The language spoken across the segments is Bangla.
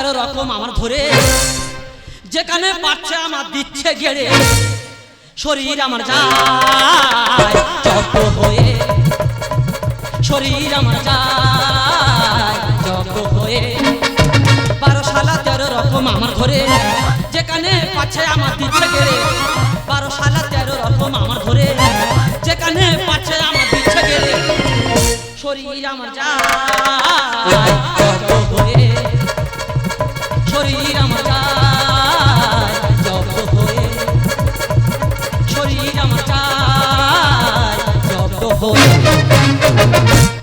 তেরো রকম আমার ধরে। যেখানে পাচ্ছে আমার দিচ্ছে গেড়ে শরীর আমার যায় হয়ে, শরীর আমার যায় হয়ে। বারো সালা, তেরো রকম আমার ধরে, যেখানে পাচ্ছে আমার দিচ্ছে গেড়ে বারো সালা, তেরো রকম আমার ধরে, যেখানে পাচ্ছে আমার দিচ্ছে গেড়ে শরীর আমার যায়।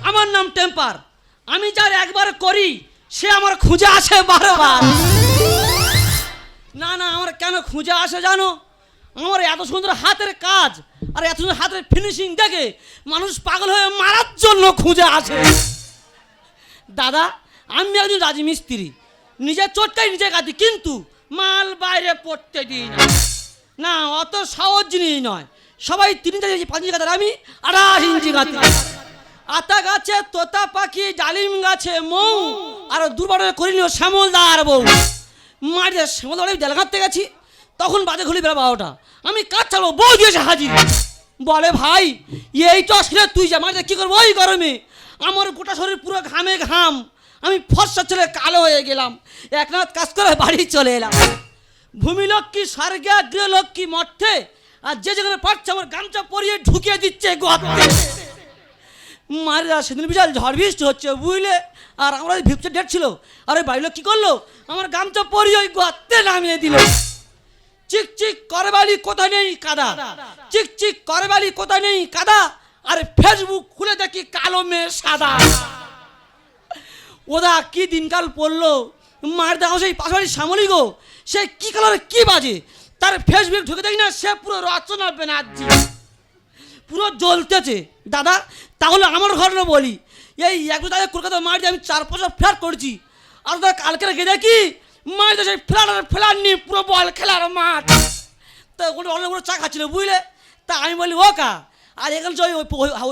আমার নাম টেম্পার। আমি যার একবার করি, সে আমার খুঁজে আসে বারবার। না না, আমার কেন খুঁজে আসে জানো? আমার এত সুন্দর হাতের কাজ আর এত সুন্দর হাতের ফিনিশিং দেখে মানুষ পাগল হয়ে মারার জন্য খুঁজে আসে। দাদা, আমি একজন রাজমিস্ত্রি নিজের চোটটাই নিজে কাটি কিন্তু মাল বাইরে পড়তে দিই না। না, অত সহজ জিনিস নয়। সবাই তিন ইঞ্চি পাঁচ ইঞ্চি গাছের আমি আড়াই ইঞ্চি গাছি আতা গাছে, তোতা পাখি, ডালিম গাছে, মৌ, আর দুর্বার করে নিও শ্যামল দা আর বউ শ্যামল দা জাল কাটতে গেছি, তখন বাজে ঘুরি বেলা বারোটা। আমি কাজ ছাড়বো বউ দিয়েছে হাজির। বলে, ভাই, এই তো আসলে তুই যা মাঝে কী করব? ওই গরমে। আমার গোটা শরীর পুরো ঘামে ঘাম। আমি ফর্সা ছেলে কালো হয়ে গেলাম। এক রাত কাজ করে বাড়ি চলে এলাম। ভূমিলক্ষ্মী স্বর্গা গৃহলক্ষ্মী মঠে আর যে যেখানে পাচ্ছে আমার গামছা পরিয়ে ঢুকিয়ে দিচ্ছে গর্তে মারা সেদিন বিশাল ঝড় বৃষ্টি হচ্ছে, বুঝলে? আর আমরা ভিপচে ডেট ছিল। আর ওই বাড়ির কী করল? আমার গামছা পরিয়ে ওই গর্তে নামিয়ে দিল। চিক চিক, করে বালি কোথায় নেই কাদা? চিক চিক, করে বালি কোথায় নেই কাদা? আর ফেসবুক খুলে দেখি কালো মেয়ে সাদা। ওদা, কি দিনকাল পড়ল? মার দেখো সেই পাশাপাশি শ্যামলি গো, সে কি কালারে কি বাজে? তার ফেসবুক ঢুকে দেখি না, সে পুরো রচনা বেনার্জি। পুরো জ্বলতেছে। দাদা, তাহলে আমার ঘটনা বলি? এই একটু দাদা কলকাতা মার আমি চার পাঁচ ফ্ল্যাট করছি। আর দাদা কালকে রেখে দেখি মার সেই ফ্ল্যাট আর ফ্ল্যাট নিয়ে পুরো বল খেলার মাঠ। তা ওখানে অনেক বড় চা খাচ্ছিল, বুঝলে? তা আমি বলি, ও কা, আর এখানে ওই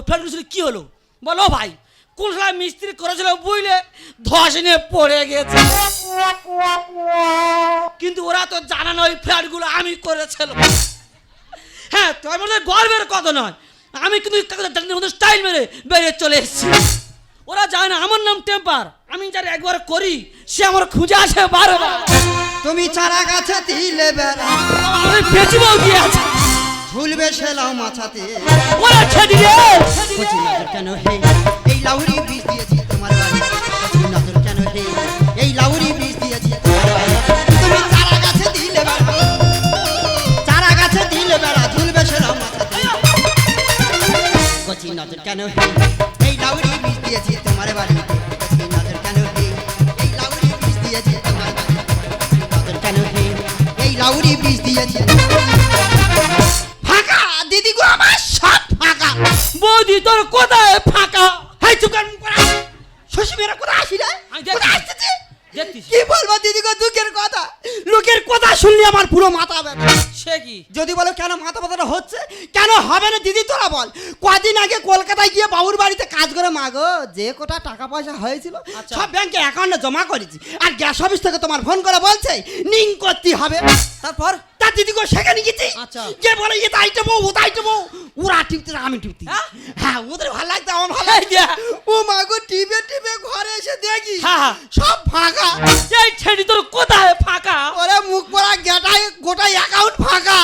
ফ্ল্যাটগুলো কী হলো? বলো ভাই। সময় মিস্ত্রি করেছিল বুঝলে ধস নিয়ে পড়ে গেছে। কিন্তু ওরা তো জানা নয় ফ্ল্যাটগুলো আমি করেছিলাম হ্যাঁ তোমার মধ্যে গর্বের কথা নয়। আমি কিন্তু মধ্যে স্টাইল মেরে বেরিয়ে চলে এসেছি। ওরা জানে না আমার নাম টেম্পার। আমি যার একবার করি সে আমার খুঁজে আসে বারবার। তুমি চারা গাছে দিলে বেড়া। আমি বেঁচবো গিয়ে আছে। ঝুলবে সেলাও মাছাতে ওরা ছেড়ে কেন হে? এই লাউরি বীজ দিয়েছি বল। কদিন আগে কলকাতায় গিয়ে বাবুর বাড়িতে কাজ করে মাগো যে কোটা টাকা পয়সা হয়েছিল আচ্ছা। সব ব্যাংকে অ্যাকাউন্টে জমা করেছি। আর গ্যাস অফিস থেকে তোমার ফোন করে বলছে নিং করতে হবে। তারপর? তার দিদি গো সেখানে গেছি। আচ্ছা। যে বলে আইটে বউ ওরা টিপতে আমি টিপতি। হ্যাঁ? হ্যাঁ ওদের ভালো লাগতো আমার ভালো ও মাগো টিপে টিপে ঘরে এসে দেখি হ্যাঁ, হ্যাঁ। সব ফাঁকা। এই ছেড়ি তোর কোথায় ফাঁকা? ওরে মুখ পড়া গেটাই গোটা অ্যাকাউন্ট ফাঁকা।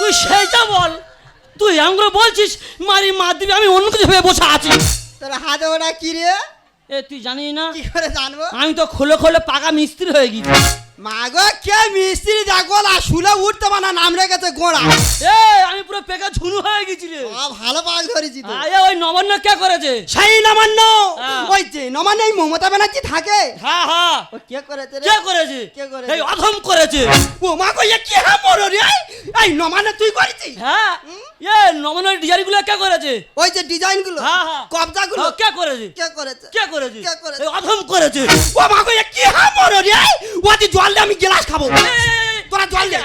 তুই সেইটা বল। তুই এমন বলছিস মারি মা দিবি আমি অন্য কিছু ভেবে বসে আছি। তোর হাত ওটা কি রে? এ তুই জানিস না? কি করে জানব? আমি তো খোলে খোলে পাকা মিস্ত্রি হয়ে গেছি। মাগো কে মিস্ত্রি দেখো না শুলে উঠতে পারে নাম রেখেছে গোড়া। এ আমি পুরো পেকা ঝুনু হয়ে গেছি রে ভালো পাক ধরেছি তো। আরে ওই নবান্ন কে করেছে? সেই নমান্য হ্যাঁ। ওই যে নমান্য এই মমতা ব্যানার্জি থাকে। হ্যাঁ হ্যাঁ। ও কে করেছে কে করেছে? কে করেছে? এই অধম করেছে। ও মা কই কি হ্যাঁ মরো রে? এই নমান্য তুই করেছিস? হ্যাঁ। এ নবান্নের ডিজাইনগুলো কে করেছে? ওই যে ডিজাইনগুলো হ্যাঁ, হ্যাঁ। কবজা গুলো কে করেছে? কে করেছে? কে করেছে? কে করেছে? এই অধম করেছে। ও মা কই কি হ্যাঁ মরো রে? ওতে জল আমি গ্লাস খাব। তোরা জল দে।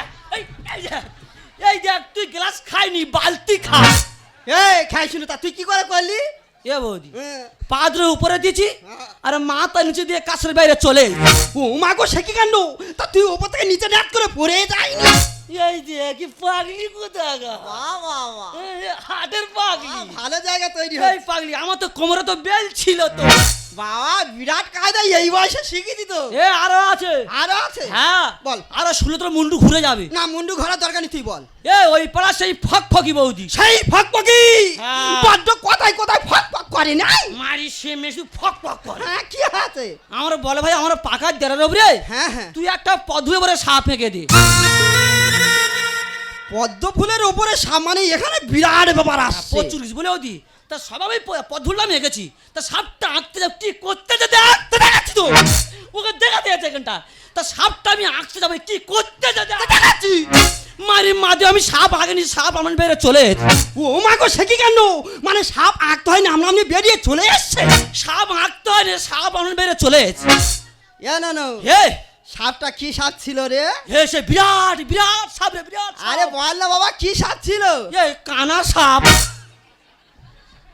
এই, দেখ, তুই গ্লাস খাইনি বালতি খা। এই খাই শুনে তা তুই কি করে করলি? এ বৌদি হ্যাঁ। পা উপরে দিয়েছি হ্যাঁ। আর মাথা নিচে দিয়ে কাছের বাইরে চলে ও মা গো সে কি কাণ্ড? তা তুই ওপর থেকে নিচে ন্যাত করে পড়ে যায়নি এই যে কি পাগলি কোথায় হাটের পাগলি। ভালো জায়গা তৈরি এই পাগলি আমার তো কোমরে তো বেল ছিল তো। বাবা বিরাট কায়দা এই বয়সে শিখেছি তো। এ আরও আছে। আরও আছে? হ্যাঁ। বল। আরও শুলে তোর মুন্ডু ঘুরে যাবে। না মুন্ডু ঘোরার দরকার নেই তুই বল। এ ওই পাড়া সেই ফক ফকি বৌদি। সেই ফক পকি হ্যাঁ। বড্ড কোথায় কোথায় ফক ফক করে নাই? মারি সে মেশু ফক ফক করে। হ্যাঁ কি আছে? আমার বলে ভাই আমার পাকার দেড়ার ওপরে হ্যাঁ হ্যাঁ। তুই একটা পধুয়ে বলে সাপ ফেঁকে দে। পদ্ম ফুলের উপরে সামনে এখানে বিরাট ব্যাপার আসছে। প্রচুর কিছু বলে ওদি। তা সবাই পধুরলাম এঁকেছি তা সাপটা আঁকতে যাব কি করতে যেতে আঁকতে দেখাচ্ছি তো ওকে দেখাতে আছে এখানটা। তা সাপটা আমি আঁকতে যাব কি করতে যেতে দেখাচ্ছি মারি মাদে আমি সাপ আগেনি সাপ আমার বেড়ে চলে ও মা গো সে কি কাণ্ড মানে সাপ আঁকতে হয় না আমরা আপনি বেরিয়ে চলে এসছে। সাপ আঁকতে হয় না সাপ আমার বেড়ে চলে এসেছে। এ না না। হে। সাপটা কি সাপ ছিল রে? হে সে বিরাট বিরাট সাপ রে বিরাট আরে বল না বাবা কি সাপ ছিল? এ কানা সাপ।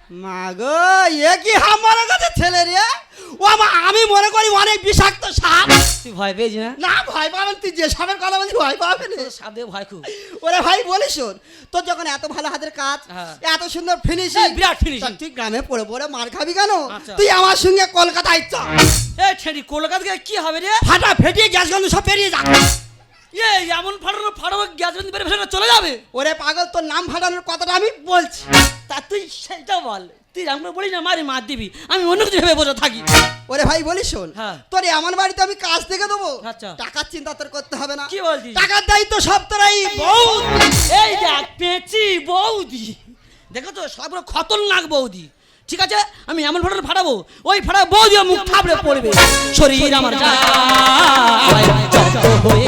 মা গো এ কি আমার কাছে ছেলে রে? ও মা আমি মনে করি অনেক বিষাক্ত সাপ। তুই ভয় পেয়েছি না? না ভয় পাবেন তুই যে সাপের কথা বলছিস ভয় পাবেন সাপ ভয় খুব। ওরে ভাই শোন তোর যখন এত ভালো হাতের কাজ হ্যাঁ। এত সুন্দর ফিনিশিং বিরাট finishing। তুই গ্রামে পড়ে পড়ে মার খাবি কেন? আচ্ছা। তুই আমার সঙ্গে কলকাতায় চ। এ ছেড়ি কলকাতা কি হবে রে? ফাটা ফেটিয়ে গ্যাস গন্ধ সব বেরিয়ে যা। এ এমন ফাটানো ফাটাবো গ্যাস বেড়ে ফেলে চলে যাবে। ওরে পাগল তোর নাম ফাটানোর কথাটা আমি বলছি। তা তুই সেইটা বল তুই আমরা বলি না মারি মার দিবি আমি অন্য কিছু ভেবে বসে থাকি। ওরে ভাই বলিস শোন হ্যাঁ। তোর এমন বাড়িতে আমি কাজ থেকে দেবো? আচ্ছা। টাকার চিন্তা তোর করতে হবে না। কি বলছিস? টাকার দায়িত্ব সব তোরাই। বউ এই দেখ পেঁচি বৌদি। দেখো তো সব খতরনাক বৌদি। ঠিক আছে? আমি এমন ফাটানো ফাটাবো ওই ফাটা বৌদি মুখ থাবড়ে পড়বে। শরীর আমার যায়। হয়ে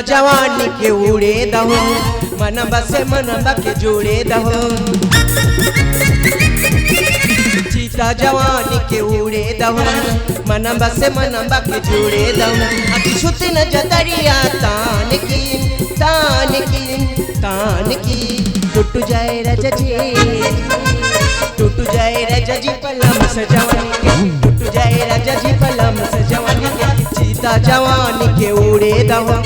जवानी के उड़े दहो। मन बसे, मन बके जुड़े दहो। चीता जवानी के उड़े दहो। मन बसे, मन बके जुड़े दहो। अति न जतरिया तान की तान की तान की। टूट जाए रजजी टूट जाए रजजी पलम सजवानी के। टूट जाए रजजी पलम सजवानी के। चीता जवानी के उड़े दहो।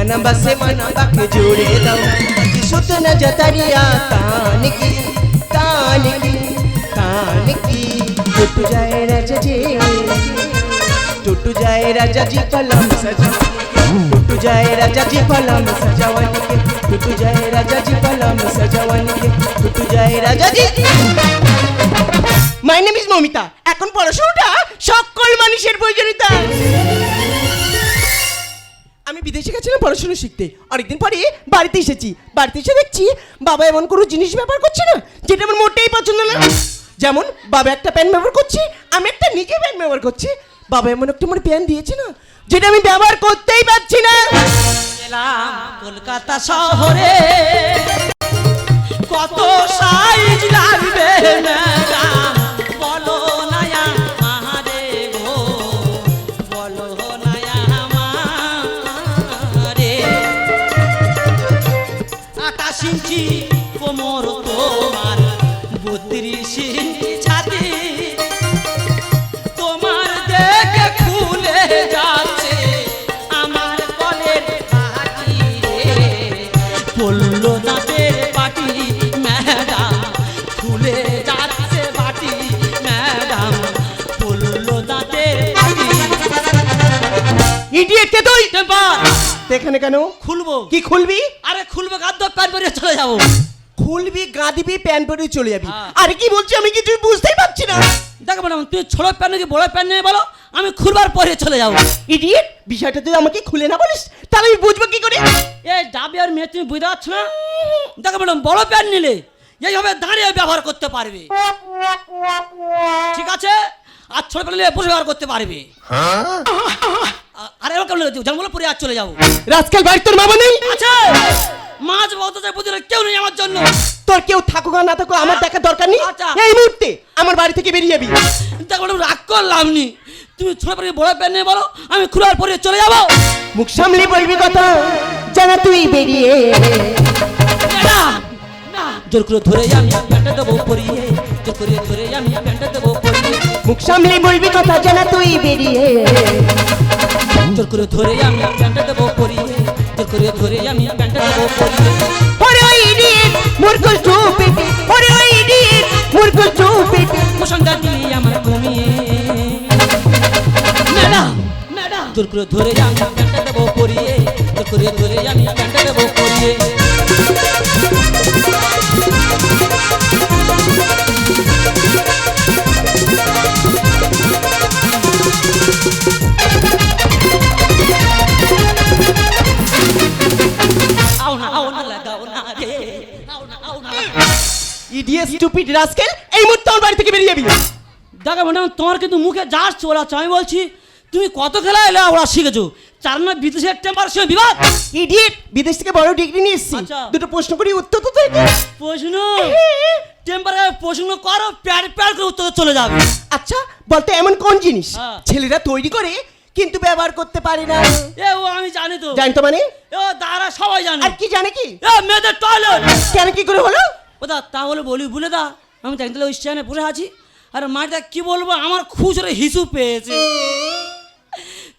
मन बसे मन बके जुड़े दहो अति सुत न जतरिया तान की तान की तान की टूट जाए रजजी टूट जाए राजा जी पलम सजवानी के टूट जाए राजा जी पलम सजवानी के टूट जाए राजा जी पलम सजवानी के टूट जाए Raja ji my name is Mamita এখন পড়াশোনাটা সকল মানুষের প্রয়োজনীয়তা আমি বিদেশে গেছিলাম পড়াশোনা শিখতে। অনেকদিন পরে বাড়িতে এসেছি। বাড়িতে এসে দেখছি বাবা এমন কোনো জিনিস ব্যবহার করছে না, যেটা আমার মোটেই পছন্দ না। যেমন, বাবা একটা প্যান ব্যবহার করছে, আমি একটা নিজে প্যান ব্যবহার করছি। বাবা এমন একটা আমার প্যান দিয়েছে না, যেটা আমি ব্যবহার করতেই পারছি না। কলকাতা শহরে। কত সাইজ লাগবে ম্যাডাম এখানে কেন? খুলবো। কি খুলবি? আরে খুলবো গাদ্দ প্যান্ট পরে চলে যাব। খুলবি গাঁদিবি প্যান্ট পরে চলে যাবি। হ্যাঁ। আরে কি বলছি আমি কিছুই বুঝতেই পারছি না। দেখো ম্যাডাম তুই ছোট প্যান্ট নাকি বড় প্যান্ট নিয়ে বলো আমি খুলবার পরে চলে যাব। ইডিয়েট বিষয়টা তুই আমাকে খুলে না বলিস? তাহলে আমি বুঝব কি করে? এই ডাবি আর মেয়ে তুমি বুঝতে পারছ না? দেখো ম্যাডাম বড় প্যান্ট নিলে এইভাবে দাঁড়িয়ে ব্যবহার করতে পারবে। ঠিক আছে? আর ছোট বসে ব্যবহার করতে পারবে। আর এরকম জঙ্গল পরে আর চলে যাব। রাজকাল বাড়ির তোর মামা নেই? আছে! মাছ বুঝলে কেউ নেই আমার জন্য। তোর কেউ থাকুক না থাকুক আমার দেখার দরকার নেই? আচ্ছা। এই মুহূর্তে আমার বাড়ি থেকে বেরিয়ে যাবি। দেখো রাগ করলাম নি তুমি ছোট বড় প্যান্ট নিয়ে বলো আমি খুলার পরে চলে যাব। মুখ সামলে বলবি কথা জানা তুই বেরিয়ে। জোর করে ধরে আমি প্যান্টটা দেবো পরিয়ে জোর করে ধরে আমি প্যান্টটা দেবো পরিয়ে মুখ সামলে বলবি কথা জানা তুই বেরিয়ে। জোর করে ধরে আমি প্যান্টটা দেবো পরিয়ে। করে ধরে আমি প্যান্টটা দেবো পরিয়ে। ওরে ওই ইডিয়েট মূর্খ চুপিট ওরে ওই দিয়ে আমার কমিয়ে ম্যাডাম ম্যাডাম জোর করে ধরে আমি প্যান্টটা দেবো পরিয়ে। জোর করে ধরে আমি প্যান্টটা দেবো ম্যাডাম তোমার কিন্তু মুখে যাস চলাচ্ছে আমি বলছি তুমি কত খেলা এলে ওরা শিখেছো? চার না বিদেশের টেম্পার সে বিবাদ? ইডিয়েট বিদেশ থেকে বড় ডিগ্রি নিয়ে এসেছি। আচ্ছা। দুটো প্রশ্ন করি উত্তর তো প্রশ্ন? টেম্পার প্রশ্ন করো প্যার প্যার করে উত্তর চলে যাবে। আচ্ছা বলতে এমন কোন জিনিস হ্যাঁ। ছেলেরা তৈরি করে কিন্তু ব্যবহার করতে পারে না? এ ও আমি জানি তো। জানি তো মানে? ও দাঁড়া সবাই জানে। আর কি জানে কি? এ মেয়েদের টয়লেট কেন কি করে হলো? ও দা তাহলে বলি বলে দা। আমি জানি তাহলে ওই স্ট্যান্ডে বসে আছি। আর মাটা কি বলব? আমার খুচরো হিসু পেয়েছে।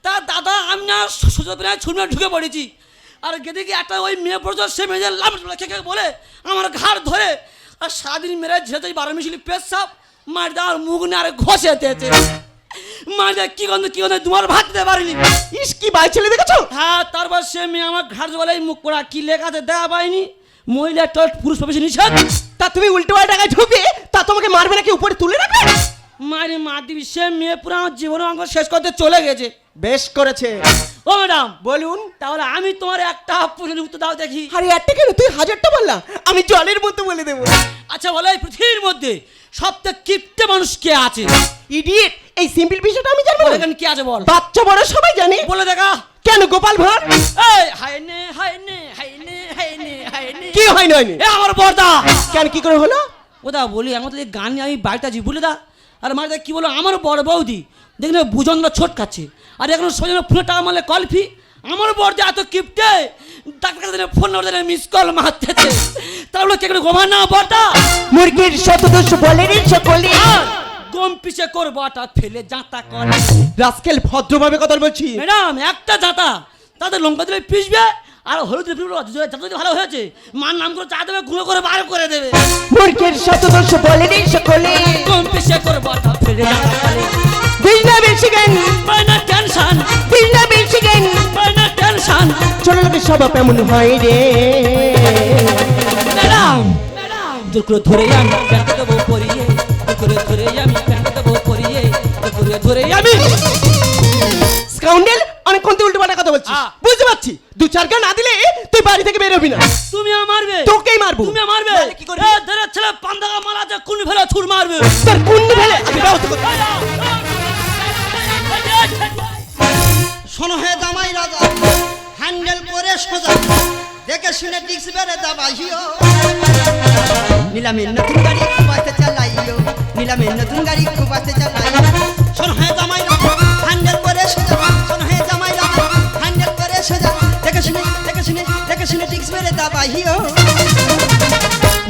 তা দাদা আমি না সুযোগ পেয়ে ছুটে ঢুকে পড়েছি। আর গেদে কি একটা ওই মেয়ে পড়ছো সে মেয়ে লাভ খেয়ে বলে আমার ঘাড় ধরে। আর সারাদিন মেরে ঝেঁতে বারো মিশিলি পেশাব। মার দেওয়ার মুখ নিয়ে আর ঘষে দিয়েছে। মার দেয় কি গন্ধ কি গন্ধ তোমার ভাত দিতে পারিনি। ইস কি বাই ছেলে দেখেছ? হ্যাঁ তারপর সে মেয়ে আমার ঘাড় বলে মুখ করা কি লেখাতে দেওয়া পায়নি মহিলা টয়লেট পুরুষ প্রবেশ নিষেধ? তা তুমি উল্টো পাল্টা ঢুকবে তা তোমাকে মারবে নাকি উপরে তুলে রাখবে? মারি মা দিবি সে মেয়ে পুরো আমার জীবনের অঙ্গ শেষ করতে চলে গেছে। বেশ করেছে। ও ম্যাডাম। বলুন। তাহলে আমি তোমার একটা প্রশ্নের উত্তর দাও দেখি। আরে একটা কেন? তুই হাজারটা বললা। আমি জলের মতো বলে দেবো। আচ্ছা বলো এই পৃথিবীর মধ্যে সবথেকে কিপটে মানুষ কে আছে? ইডিয়েট এই সিম্পল বিষয়টা আমি জানব। বলে না। এখানে কে আছে বল? বাচ্চা বড় সবাই জানে। বলে দেখা। কেন গোপাল ভাঁড়? এই হাই নে হাই নে হাই নে হাই নে হাই নে। কি হয় নয় এ আমার বর্দা। কেন কি করে হলো? ও দা বলি আমাদের এই গান নিয়ে আমি বাড়িতে আছি বলে দা? আর মার কি বলো আমারও বড় বৌদি দেখলে বুঝনরা ছোট খাচ্ছে আর এখন সোজন ফোনে টাকা মারলে কলফি আমার বড়দা এত কিপটে ডাক্তার কাছে ফোন না মিস কল মারতেছে। তাহলে কে করে গোমান না বড়দা মুরগির শতদোষ বলে রে সকলে গম পিছে কর বটা ফেলে জাঁতা কর। রাস্কেল ভদ্রভাবে কথা বলছি ম্যাডাম একটা জাঁতা তাদের লঙ্কা দিলে পিসবে আর হলুদ পিসবে ভালো হয়েছে মার নাম করে চা দেবে গুঁড়ো করে বার করে দেবে। মুরগির শতদোষ বলে রে সকলে। পিছে কর বটা ফেলে বেশি জ্ঞান। না টেনশন। বিজনা বেশি জ্ঞান। না টেনশন। ছোট লোকের স্বভাব এমন হয় রে। ম্যাডাম জোর করে ধরে আমি প্যান্ট দেবো পরিয়ে জোর করে ধরে আমি প্যান্ট দেবো পরিয়ে জোর করে ধরে আমি স্কাউন্ডেল অনেকক্ষণ উল্টো বলছিস। বুঝতে পারছি। দু চার গান না দিলে তুই বাড়ি থেকে বেরোবি না। তুমি মারবে। তোকেই মারবো। তুমি মারবে। কি করবি? এ, ধরে ছেলে পান্দাকা মালা আছে কোন ফেলে ছুর মারবে। তোর কুন্ডি ফেলে? আমি ব্যবস্থা করছি শোনো হে জামাই রাজা হ্যান্ডেল করে সোজা। দেখে শুনে ডিক্স বেড়ে দাবাইও নিলামের নতুন গাড়ি খুব আসতে চালাইও। নিলামের নতুন গাড়ি খুব আসতে চালাইও। দাবাইও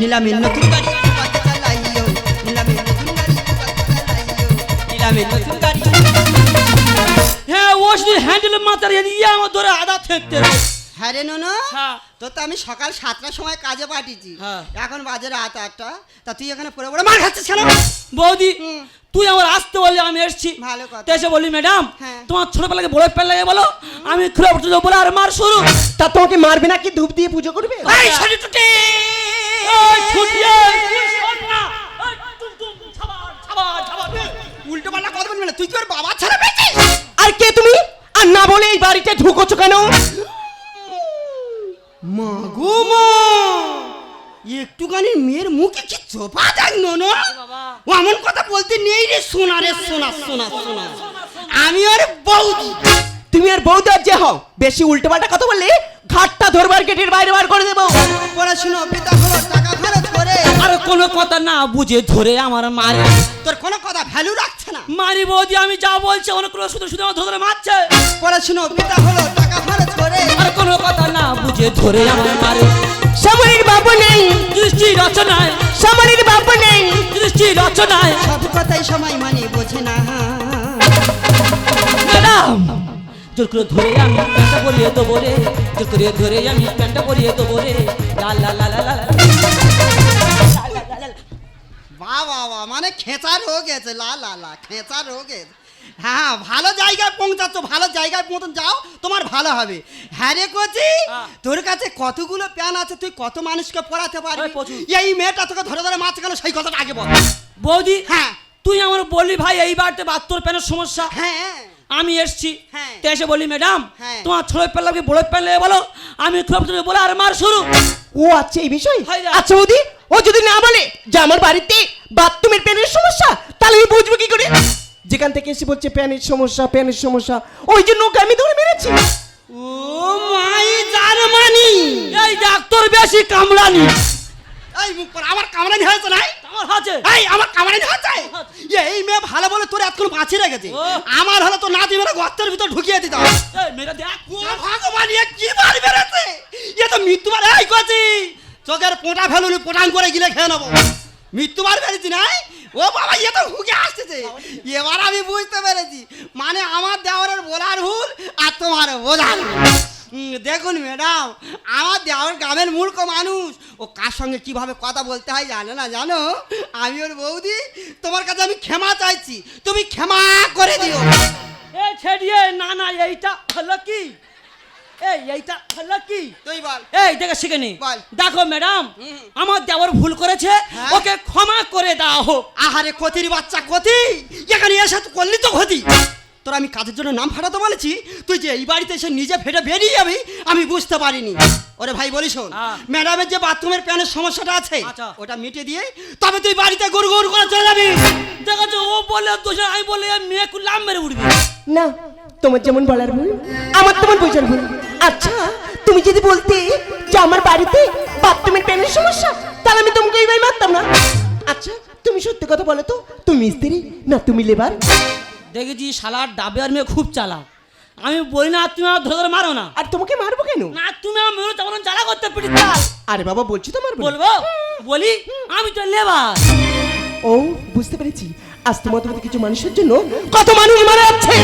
নিলামের নতুন গাড়ি আসতে চালাইও নিলামের নতুন গাড়ি আসতে চালাইও নিলামের নতুন গাড়ি হ্যাঁ ও শুধু হ্যান্ডেল মাথার ইয়ে আমার ধরে আদা হ্যাঁ রে নুনু? হ্যাঁ। তো তো আমি সকাল সাতটার সময় কাজে পাঠিয়েছি। হ্যাঁ। এখন বাজে রাত আটটা তা তুই এখানে পড়ে পড়ে মার খাচ্ছিস কেন? বৌদি তুই আমার আসতে বললি আমি এসছি। ভালো কথা। তো এসে বললি ম্যাডাম হ্যাঁ। তোমার ছোটবেলাকে বড় পেল লাগে বলো? আমি খুলে পড়তে বলে আর মার শুরু। তা তোমাকে মারবে নাকি ধূপ দিয়ে পুজো করবে? সোনা রে সোনা সোনা সোনা। আমি ওর বৌদি। তুমি আর বউ যে হও বেশি কথা বললে ঘাটটা ধরবার গেটের বাইরে বার করে দেবো। পড়াশুনো পিতা হলো টাকা খরচ করে। আর কোনো কথা না বুঝে ধরে আমার মারে। তোর কোনো কথা ভ্যালু রাখছে না। মারি বৌদি আমি যা বলছি অনেক করে শুধু শুধু আমার ধরে মারছে। পড়াশুনো পিতা হলো টাকা খরচ করে। আর কোনো কথা না বুঝে ধরে আমার মারে। বাবু নেই দৃষ্টি রচনায় সামরিক বাবু নেই দৃষ্টি রচনায় সব কথাই সময় মানে বোঝে না ম্যাডাম জোর করে ধরে আমি প্যান্টটা পরিয়ে দেবো রে জোর করে ধরে আমি প্যান্টটা পরিয়ে দেবো রে লা লা লা লা লা বাবা মানে খেঁচা রোগ গেছে লা লা লা খেঁচা রোগ গেছে হ্যাঁ ভালো জায়গায় পৌঁছাচ্ছ ভালো জায়গায় মতন যাও তোমার ভালো হবে। হ্যাঁ রে কোচি? হ্যাঁ। তোর কাছে কতগুলো প্যান আছে তুই কত মানুষকে পড়াতে পারবি? এই মেয়েটা তোকে ধরে ধরে মাছ গেল সেই কথাটা আগে বল। বৌদি হ্যাঁ। তুই আমার বললি ভাই এই বাড়িতে বাত্তর প্যানের সমস্যা। হ্যাঁ। আমি এসছি। হ্যাঁ। তো এসে বলি ম্যাডাম হ্যাঁ। তোমার ছোট পেলামকে বড় পেলে বলো। আমি খুব বলে আর মার শুরু। ও আচ্ছা এই বিষয়? হয় আচ্ছা বৌদি ও যদি না বলে যে আমার বাড়িতে বাথরুমের প্যানের সমস্যা তাহলে আমি বুঝব কি করে? যেখান থেকে এসে বলছে প্যানের সমস্যা প্যানের সমস্যা। ওই জন্য ওকে আমি ধরে মেরেছি। ও মাই জার্মানি। এই ডাক্তার বেশি কামড়ানি। এই মুখ পর আমার কামড়ানি হয়েছে নাই? আমার আছে এই আমার কামড়ানি হয়েছে? এই মেয়ে ভালো বলে তোর এতক্ষণ বাঁচিয়ে রেখেছে। ও। আমার হলে তো নাতি মেরে গর্তের ভিতর ঢুকিয়ে দিতাম এই মেয়েটা দেখ। ও ভগবান এ কি বার বেড়েছে? এ তো মৃত্যুবার এই কচি। চোখের পোটা ফেলুনি পোটাং করে গিলে খেয়ে নেব। মৃত্যুবার বেড়েছি নাই? ও বাবা এ তো হুকে আসতেছে। এবার আমি বুঝতে পেরেছি। মানে আমার দেওয়ারের বলার ভুল আর তোমার বোঝার ভুল। দেখুন ম্যাডাম আমার দেওয়ার গ্রামের মূর্খ মানুষ। ও কার সঙ্গে কীভাবে কথা বলতে হয় জানো না জানো? আমি ওর বৌদি তোমার কাছে আমি ক্ষমা চাইছি। তুমি ক্ষমা করে দিও। এই ছেড়িয়ে না না এইটা হলো কি? এই এইটা হলো কি? তুই বল। এই দেখে শিখে নি। বল। দেখো ম্যাডাম আমার দেওয়ার ভুল করেছে হ্যাঁ? ওকে ক্ষমা করে দাও। হোক আহারে কতির বাচ্চা কতি এখানে এসে তো করলি তো ক্ষতি। তোর আমি কাজের জন্য নাম ফাটাতে বলেছি তুই যে এই বাড়িতে এসে নিজে ফেটে বেরিয়ে যাবি আমি বুঝতে পারিনি। ওরে ভাই বলি শোন হ্যাঁ। ম্যাডামের যে বাথরুমের প্যানের সমস্যাটা আছে আচ্ছা। ওটা মিটে দিয়ে তবে তুই বাড়িতে গরু গরু করে চলে যাবি। দেখো ও বলে দোষ আমি বলে মেয়ে কুলাম মেরে উঠবি। না তোমার যেমন বলার ভুল আমার তেমন বোঝার ভুল। আচ্ছা তুমি যদি বলতে যে আমার বাড়িতে বাথরুমের প্যানের সমস্যা তাহলে আমি তোমাকে এইভাবে মারতাম না। আচ্ছা তুমি সত্যি কথা বলো তো তুমি মিস্ত্রি না তুমি লেবার? দেখেছি শালার ডাবে আর মেয়ে খুব চালাক। আমি বলি না তুমি আমার ধরে ধরে মারো না। আর তোমাকে মারবো কেন? না তুমি আমার মেয়ে তেমন জ্বালা করতে পিটি চাল আরে বাবা বলছি তো মারবো বলব? বলি আমি তো লেবার। ও বুঝতে পেরেছি। আজ তোমাদের মতো কিছু মানুষের জন্য কত মানুষ মারা যাচ্ছে।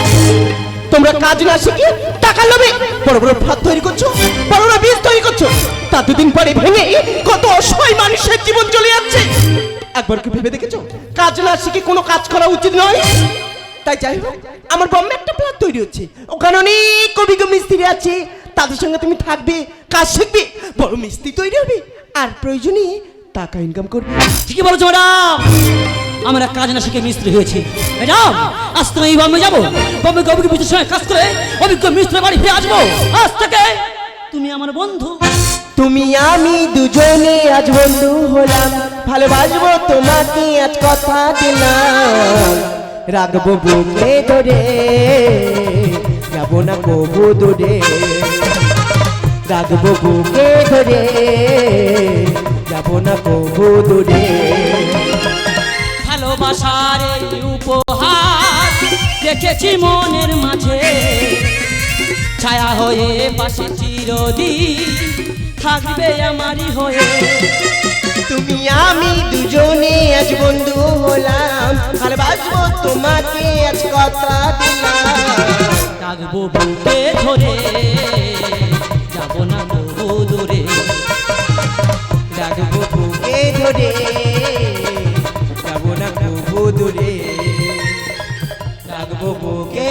তোমরা কাজ না শিখে টাকা লোভে বড় বড় ভাত তৈরি করছ, বড় বড় বীজ তৈরি করছ। তা দুদিন পরে ভেঙে কত অসহায় মানুষের জীবন চলে যাচ্ছে। একবার কি ভেবে দেখেছ? কাজ না শিখে কোনো কাজ করা উচিত নয়। তাই যাই হোক, আমার বম্বে একটা প্ল্যাট তৈরি হচ্ছে। ওখানে অনেক অভিজ্ঞ মিস্ত্রি আছে। তাদের সঙ্গে তুমি থাকবে, কাজ শিখবে, বড় মিস্ত্রি তৈরি হবে, আর প্রয়োজনে টাকা ইনকাম করবে। ঠিকই বলেছ ম্যাডাম আমরা কাজ না শিখে মিস্ত্রি হয়েছি। ম্যাডাম আজ তুমি এই বম্বে যাব। বম্বে অভিজ্ঞ মিস্ত্রির সঙ্গে কাজ করে অভিজ্ঞ মিস্ত্রি বাড়ি ফিরে আসব। আজ থেকে তুমি আমার বন্ধু। তুমি আমি দুজনে আজ বন্ধু হলাম। ভালোবাসবো তোমাকে, আজ কথা দিলাম। রাখব বুকে ধরে যাব না কবু দূরে। রাখব বুকে ধরে যাব না কবু দূরে। ভালোবাসার উপহার দেখেছি মনের মাঝে। ছায়া হয়ে পাশে চিরদিন থাকবে আমারই হয়ে। তুমি আমি দুজনে আজ বন্ধু হলাম ভালোবাসবো তোমাকে আজ কথা দিলাম। ডাকবো বুকে ধরে যাব না বহু দূরে। ডাকবো বুকে ধরে। বুকে